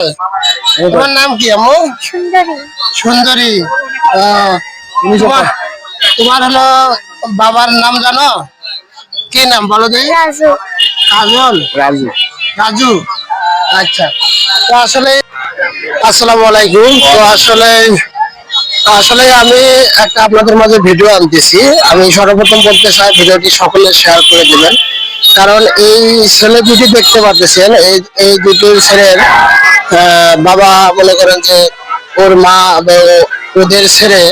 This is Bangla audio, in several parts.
তোমার নাম কি আম্মু? সুন্দরী। সুন্দরী। তোমার তোমার হলো বাবার নাম জানো? কি নাম বলো রাজু। কাজল। রাজু। রাজু? আচ্ছা। তো আসলে আসসালামু আলাইকুম। তো আসলে আসলে আমি একটা আপনাদের মাঝে ভিডিও আনতেছি। আমি সর্বপ্রথম বলতে চাই ভিডিওটি সকলে শেয়ার করে দিবেন। কারণ এই ছেলে দুটি দেখতে পাচ্ছেন এই দুটি ছেলের বাবা মনে করেন যে ওর মা ওদের ছেড়ে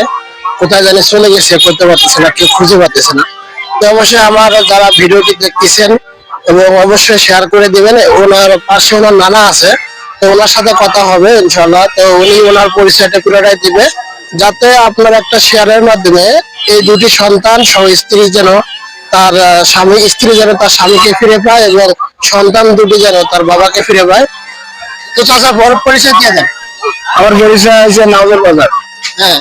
কোথায় জানি চলে গেছে, করতে পারতেছে না, কেউ খুঁজে পাচ্ছে না। তো অবশ্যই আমার যারা ভিডিওটি দেখতেছেন এবং অবশ্যই শেয়ার করে দিবেন, ওনার পাশে ওনার নানা আছে, তো ওনার সাথে কথা হবে ইনশাল্লাহ তো উনি ওনার পরিচয়টা পুরোটাই দিবে, যাতে আপনার একটা শেয়ারের মাধ্যমে এই দুটি সন্তান সহ স্ত্রী যেন তার স্বামী স্ত্রী যেন তার স্বামীকে ফিরে পায় এবং সন্তান দুটি যেন তার বাবাকে ফিরে পায়। তো চাচা বড় পরিচয় দিয়ে দেন। আমার পরিচয় হয়েছে নাওদের বাজার। হ্যাঁ।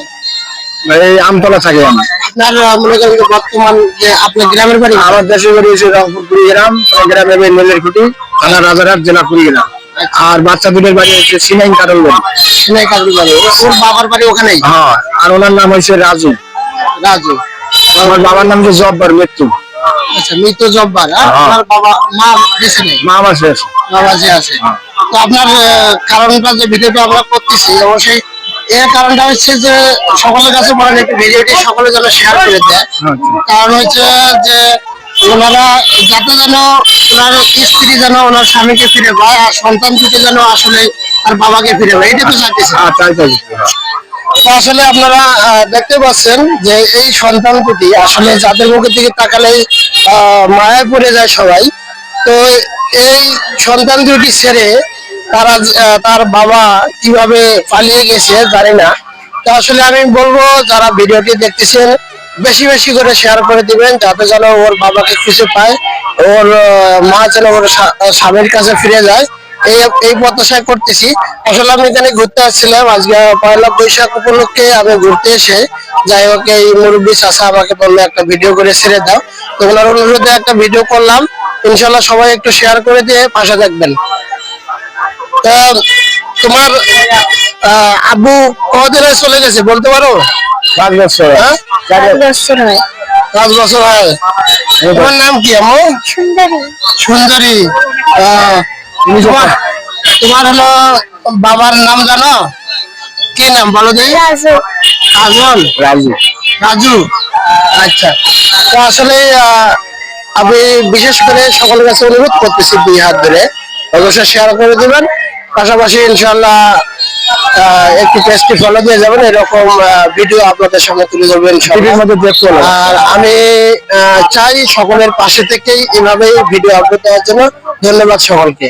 এই আমতলা থাকি। আমি আপনার মনে করেন বর্তমান যে আপনার গ্রামের বাড়ি? আমার দেশের বাড়ি হয়েছে রংপুর কুড়িগ্রাম ওই গ্রামে বাড়ি নেলেরকুটি থানা রাজারহাট জেলা কুড়িগ্রাম। আর বাচ্চা দুটোর বাড়ি হচ্ছে সিনাই কাজুর বাড়ি। ওর বাবার বাড়ি ওখানেই? হ্যাঁ আর ওনার নাম হয়েছে রাজু। রাজু। আমার বাবার নাম জব্বার মৃত্যু। আচ্ছা মৃত জব্বার আর হ্যাঁ। আপনার বাবা মা বেঁচে নেই মা শেষ বাবা যে আছে। তো আপনার কারণটা যে ভিডিওটা আমরা করতেছি অবশ্যই এর কারণটা হচ্ছে যে সকলের কাছে বলেন একটু ভিডিওটি সকলে যেন শেয়ার করে দেয়। কারণ হচ্ছে যে ওনারা যাতে যেন ওনার স্ত্রী যেন ওনার স্বামীকে ফিরে পায় আর সন্তান দুটি যেন আসলে তার বাবাকে ফিরে পায় এটা তো চাইতেছে। হ্যাঁ তাই তাই আসলে আপনারা দেখতে পাচ্ছেন যে এই সন্তান দুটি আসলে যাদের মুখের দিকে তাকালেই আহ, মায়ায় পড়ে যায় সবাই। তো এই সন্তান দুটি ছেড়ে তারা তার বাবা কীভাবে পালিয়ে গেছে জানি না। তো আসলে আমি বলব যারা ভিডিওটি দেখতেছেন বেশি বেশি করে শেয়ার করে দিবেন যাতে যেন ওর বাবাকে খুঁজে পায় ওর মা যেন ওর স্বামীর কাছে ফিরে যায়। এই এই প্রত্যাশা করতেছি। আসলে আমি এখানে ঘুরতে আসছিলাম। আজকে পয়লা বৈশাখ উপলক্ষে আমি ঘুরতে এসে যাই হোক এই মুরব্বী চাষা আমাকে বলল একটা ভিডিও করে ছেড়ে দাও। তো ওনার অনুরোধে একটা ভিডিও করলাম। ইনশাল্লাহ সবাই একটু শেয়ার করে দিয়ে পাশে থাকবেন। তা তোমার আহ, আব্বু কদিন চলে গেছে বলতে পারো? পাঁচ বছর হ্যাঁ। পাঁচ বছর হয়। পাঁচ তোমার নাম কি আম্মু? সুন্দরী। সুন্দরী। আহ, তোমার তোমার হলো বাবার নাম জানো? কি নাম বলো দেখি? কাজল রাজু। রাজু? আচ্ছা। তো আসলে আহ, আমি বিশেষ করে সকলের কাছে অনুরোধ করতেছি দুই হাত ধরে। অবশ্যই শেয়ার করে দিবেন। পাশাপাশি ইনশাল্লাহ আহ, একটু পেজটি ফলো দিয়ে যাবেন। এরকম ভিডিও আপনাদের সামনে তুলে ধরবেন আর আমি আহ, চাই সকলের পাশে থেকেই এভাবেই ভিডিও আপলোড দেওয়ার জন্য ধন্যবাদ সকলকে।